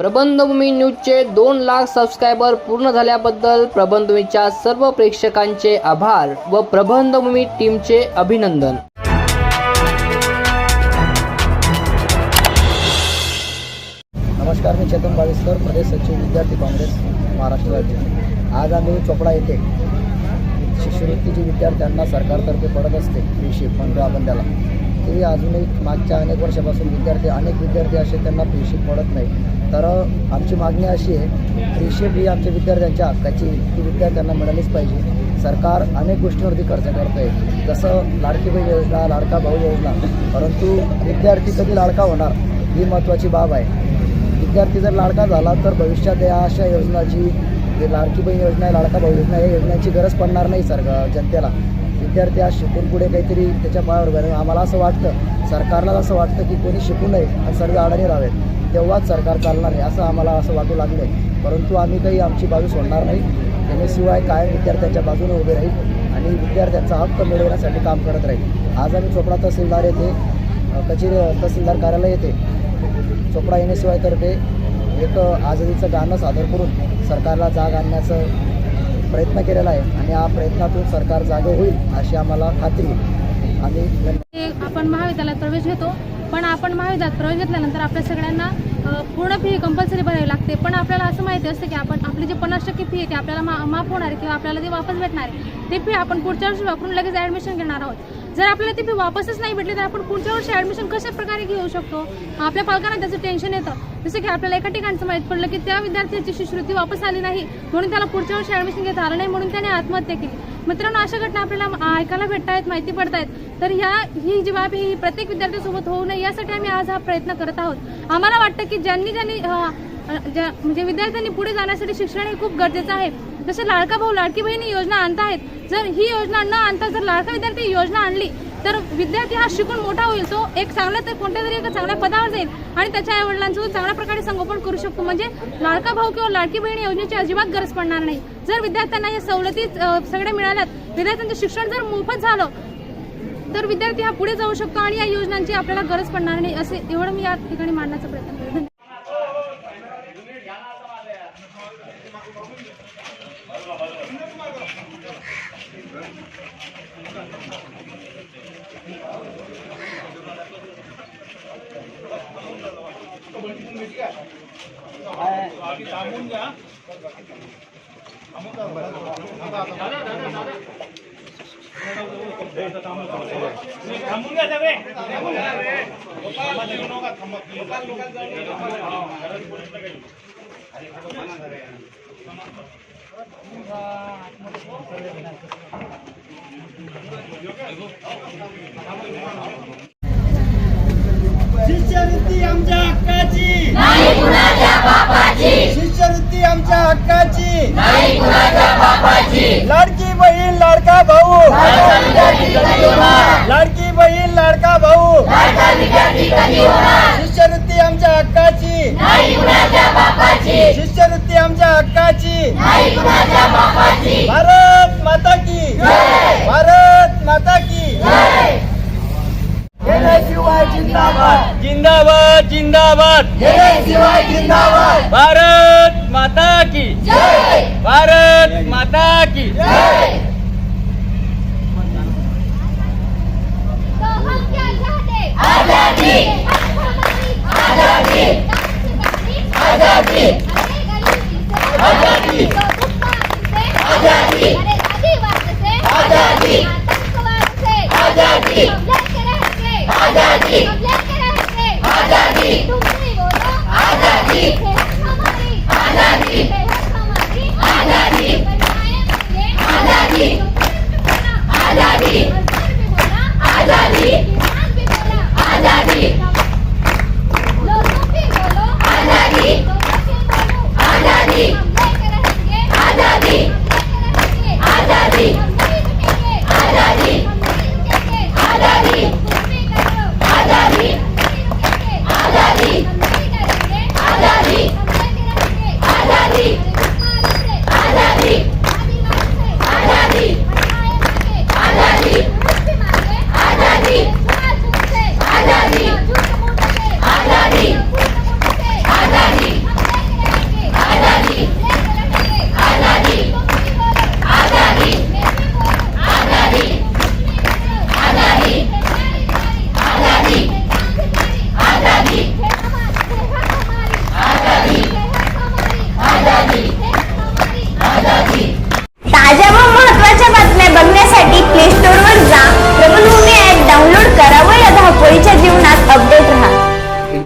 प्रबंधभूमी न्यूजचे दोन लाख सबस्क्रायबर पूर्ण झाल्याबद्दल प्रबंधभूमीच्या सर्व प्रेक्षकांचे आभार व प्रबंधभूमी टीमचे अभिनंदन. नमस्कार मी चेतन बाविस्कर प्रदेश सचिव विद्यार्थी काँग्रेस महाराष्ट्र राज्य. आज आम्ही चोपडा येथे शिष्यवृत्ती जी विद्यार्थ्यांना सरकारतर्फे पडत असते फ्रीशिप पंधरा आपण त्याला ते अजूनही मागच्या अनेक वर्षापासून विद्यार्थी अनेक विद्यार्थी असे त्यांना फ्रीशिप पडत नाही तर आमची मागणी अशी आहे फ्रीशिप ही आमच्या विद्यार्थ्यांच्या हक्काची ती विद्यार्थ्यांना मिळालीच पाहिजे. सरकार अनेक गोष्टींवरती खर्च करत आहे जसं लाडकी बहीण योजना लाडका भाऊ योजना. परंतु विद्यार्थी कधी लाडका होणार ही महत्त्वाची बाब आहे. विद्यार्थी जर लाडका झाला तर भविष्यात या अशा योजनाची जे लाडकी बहीण योजना लाडका भाऊ योजना या योजनांची गरज पडणार नाही सर जनतेला. विद्यार्थी आज शिकून पुढे काहीतरी त्याच्या पायावर उभे आम्हाला असं वाटतं सरकारला असं वाटतं की कोणी शिकू नये आणि सर्व अडाणी राहावेत. तेव्हाच सरकार चालणार आहे असं आम्हाला असं वाटू लागलं आहे परंतु आम्ही काही आमची बाजू सोडणार नाही. त्याच्याशिवाय कायम विद्यार्थ्यांच्या बाजूने उभे राहील आणि विद्यार्थ्यांचा हक्क मिळवण्यासाठी काम करत राहील. आज आम्ही चोपडा तहसीलदार येथे कचेरी तहसीलदार कार्यालय येते चोपडा येण्याशिवाय एस तर्फे एक आझादीचं गाणं सादर करून सरकारला जाग आणण्याचं प्रयत्न केलेला आहे आणि या प्रयत्नातून सरकार जागे होईल अशी आम्हाला खात्री आहे. आम्ही आपण महाविद्यालयात प्रवेश घेतो पण आपण महाविद्यालयात प्रवेश घेतल्यानंतर आपल्या सगळ्यांना पूर्ण फी कंपल्सरी भरावी लागते. पण आपल्याला असं माहिती असतं की आपण आपली जी पन्नास टक्के फी आहे ती आपल्याला मा माफ होणार आहे किंवा आपल्याला ती वापस भेटणार आहे ती फी आपण पुढच्या वर्षी वापरून लगेच ॲडमिशन घेणार आहोत. जर आपल्याला ती वापसच नाही भेटली तर आपण पुढच्या वर्षी ॲडमिशन कशा प्रकारे घेऊ शकतो? आपल्या पालकांना त्याचं टेन्शन येतं. जसं की आपल्याला एका ठिकाणचं माहीत पडलं की त्या विद्यार्थ्याची शिष्यवृत्ती वापस आली नाही म्हणून त्याला पुढच्या वर्षी ॲडमिशन घेता आलं नाही म्हणून त्याने आत्महत्या केली. मित्रांनो अशा घटना आपल्याला ऐकायला भेटत आहेत माहिती पडत आहेत. तर ह्या ही जी बाब ही प्रत्येक विद्यार्थ्यासोबत होऊ नये यासाठी आम्ही आज हा प्रयत्न करत आहोत. आम्हाला वाटतं की ज्यांनी ज्यांनी ज्या म्हणजे विद्यार्थ्यांनी पुढे जाण्यासाठी शिक्षण हे खूप गरजेचं आहे. जसे लाडका भाऊ लाडकी बहिणी योजना आणत आहेत. जर ही योजना न आणता जर लाडका विद्यार्थी योजना आणली तर विद्यार्थी हा शिकून मोठा होईल. तो एक चांगला तर कोणत्या तरी एका चांगल्या पदावर जाईल आणि त्याच्या आई वडिलांचं चांगल्या प्रकारे संगोपन करू शकतो. म्हणजे लाडका भाऊ किंवा लाडकी बहीण योजनेची अजिबात गरज पडणार नाही. जर विद्यार्थ्यांना या सवलती सगळ्या मिळाल्यात विद्यार्थ्यांचं शिक्षण जर मोफत झालं तर विद्यार्थी हा पुढे जाऊ शकतो आणि या योजनांची आपल्याला गरज पडणार नाही असे एवढं मी या ठिकाणी मांडण्याचा प्रयत्न 아무도 शिष्यवृत्ती आमच्या हक्काची. शिष्यवृत्ती आमच्या हक्काची. लाडकी बहीण लाडका भाऊ. लाडकी बहीण लाडका भाऊ. शिष्यवृत्ती आमच्या हक्काची. शिष्यवृत्ती आमच्या हक्काची. भारत माता की. भारत माता की शिवाय जिंदाबाद जिंदाबाद। जिंदाबाद। भारत माता की। भारत माता की।